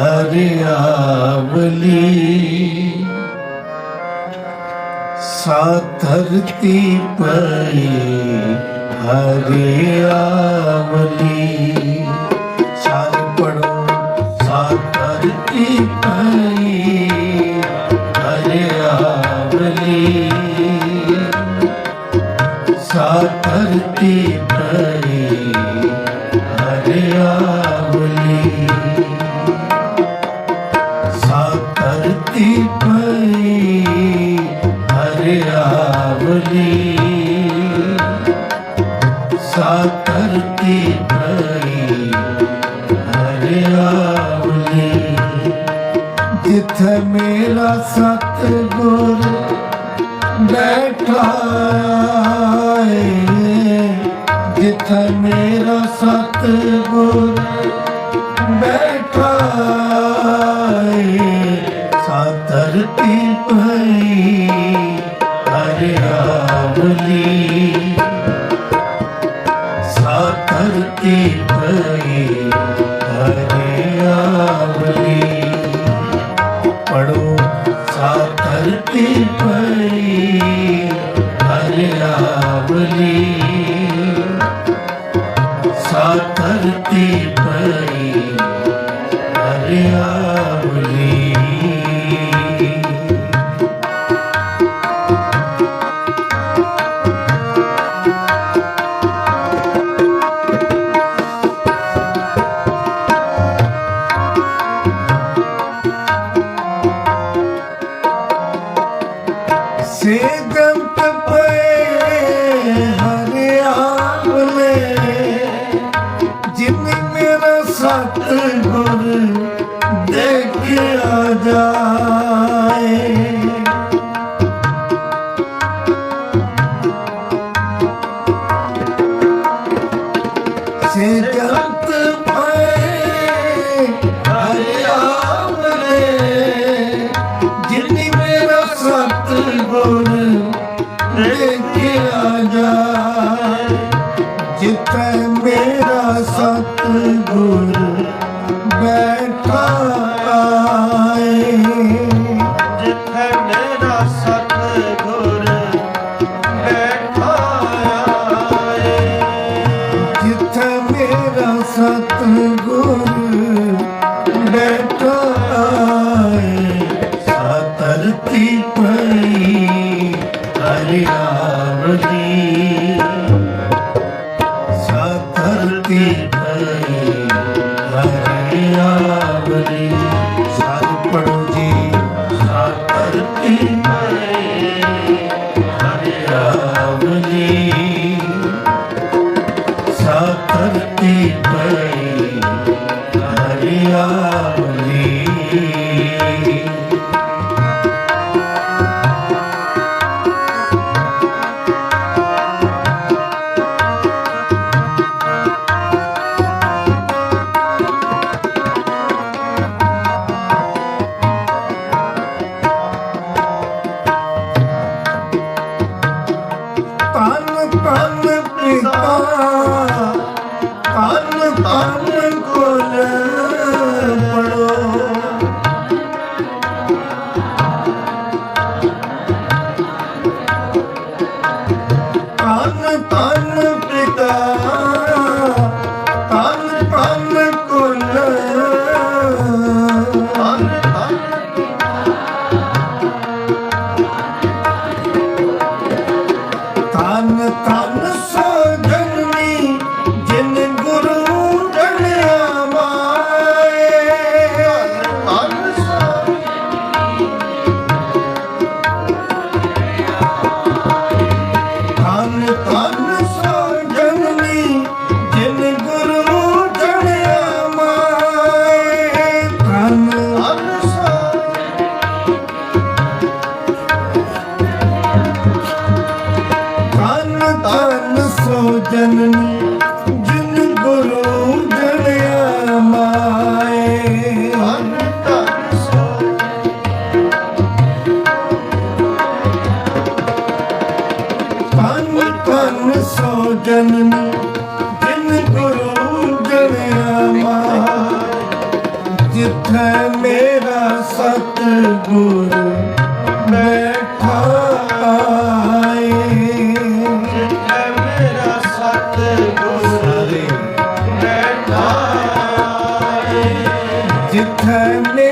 ਹਰਿਆਵਲੀ ਸਾਧਰਤੀ ਪਈ ਹਰਿਆਵਲੀ ਸਾਧ ਪੜੋ ਸਾਧਰਤੀ ਪਈ ਹਰਿਆਵਲੀ ਸਾਧਰਤੀ ਹਰੀ ਹਰਿਆਵਲੀ ਸਾਤਰਤੀ ਭਈ ਹਰਿਆਵਲੀ ਜਿੱਥੇ ਮੇਰਾ ਸਤ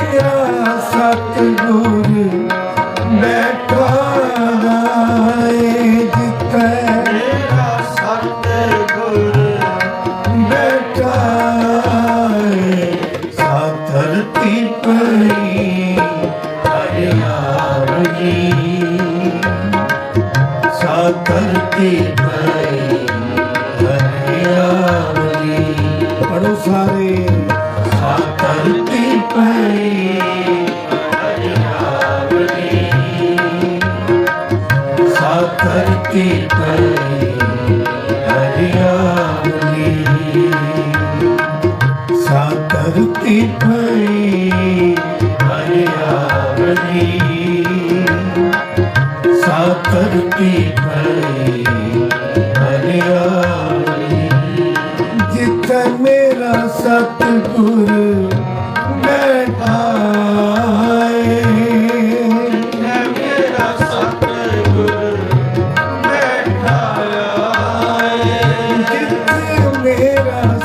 ਮਿਲਿਆ ਸਤਿਗੁਰ। पाथर के तले हरियावली सातर के परे हरियावली सातर के परे हरियावली जित मेरा सतगुरु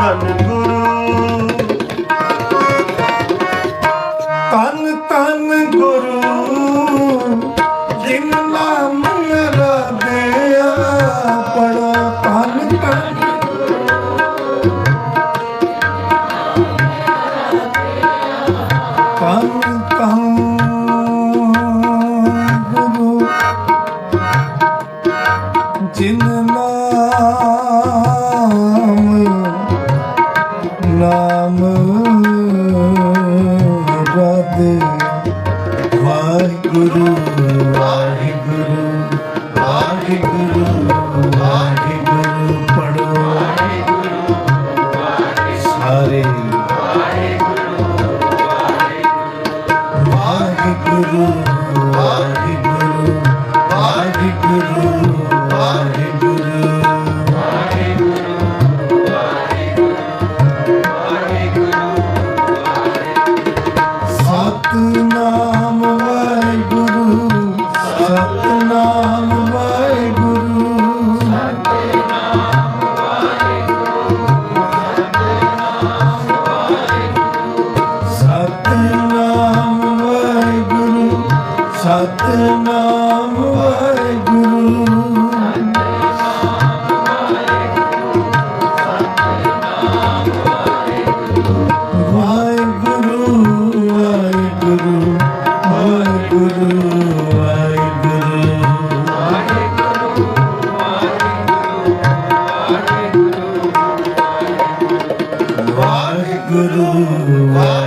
धन ਵਾਹਿਗੁਰੂ। ਵਾਹਿਗੁਰੂ। ਵਾਹਿਗੁਰੂ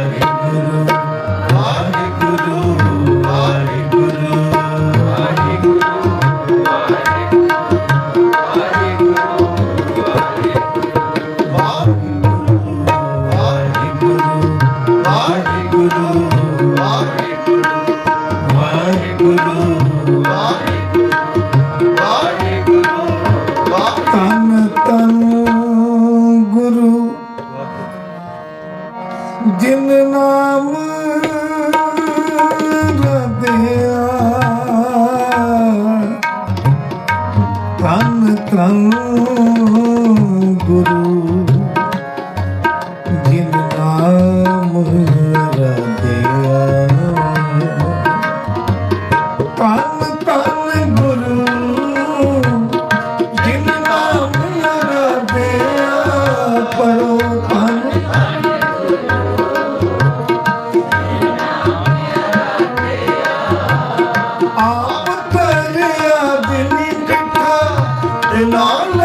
ਨਾਲ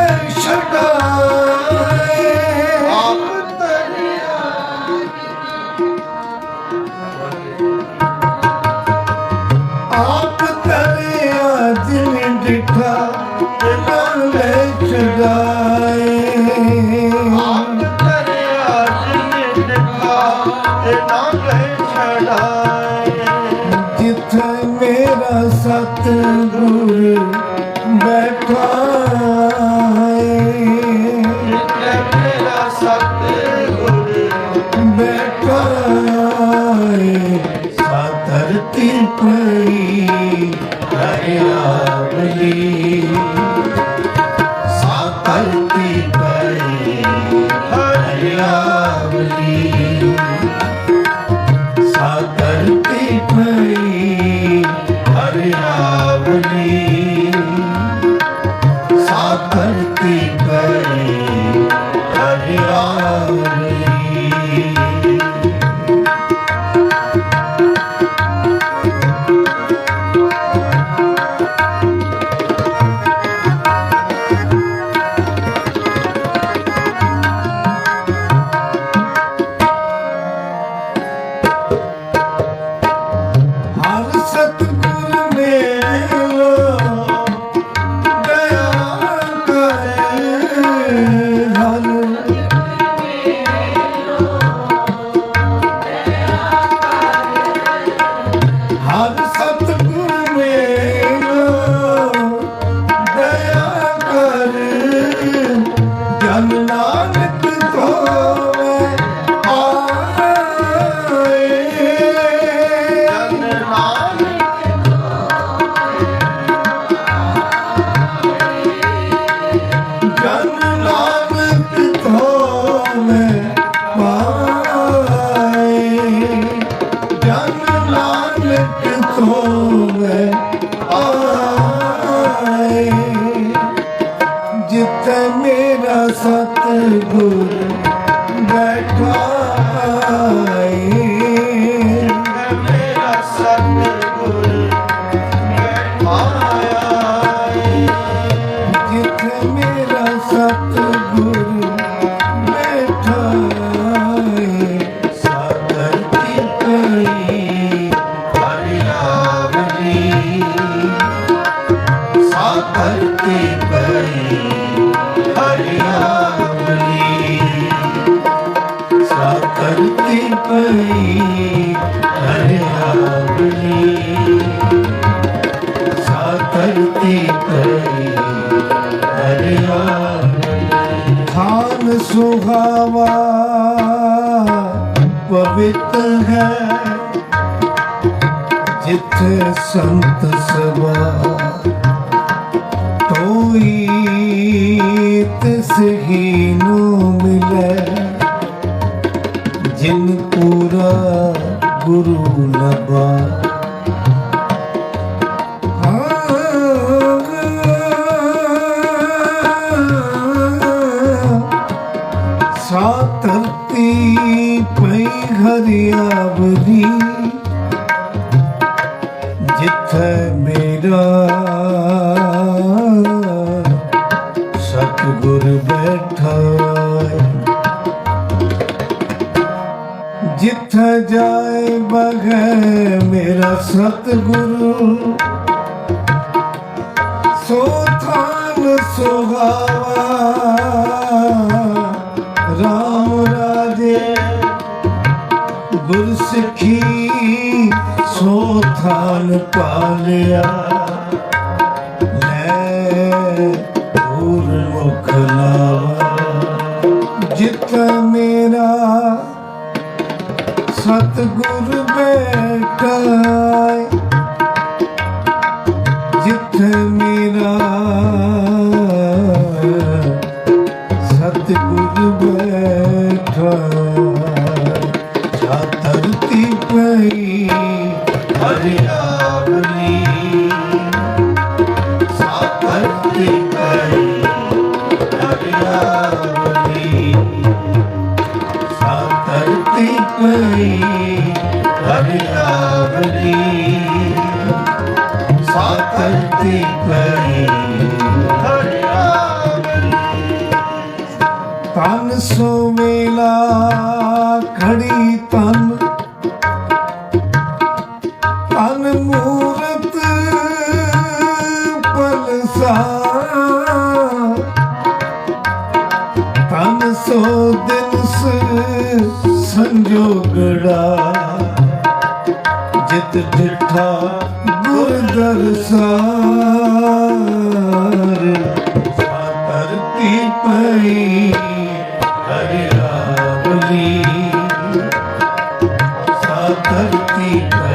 ਆਪ ਤਰਿਆ। ਆਪ ਤਰਿਆ ਨਾਲ ਛਡਾਏ ਬੈਠਾਏ ਸਾਤਰਤੀ ਪਈ ਦਰਿਆ ਬਲੀ ਸਾਤਰਤੀ ਪਈ ਦਰਿਆ ਬਲੀ ਸਾਤਰਤੀ ਪਈ ਦਰਿਆ ਬਲੀ ਸਾਤਰਤੀ ਸੁਹਾਵਾ ਹੈ ਜਿੱਥੇ ਸੰਤ ਸਭਾ ਸਾ ਧਰਤੀ ਪਈ ਹਰਿਆਵਲੀ ਜਿੱਥੇ ਮੇਰਾ ਸਤਗੁਰ ਬੈਠਾ ਜਿੱਥੇ ਜਾਏ ਬਗੈ ਮੇਰਾ ਸਤਗੁਰ ਸੋ ਥਾਨ ਸੁਹਾਵਾ ਗੁਰਸਿੱਖੀ ਸੋ ਥਾਨ ਪਾਲਿਆ तो दिल से संजोगड़ा जित ठिठा गुरदरसार धरती पई हरियावली सा धरती पई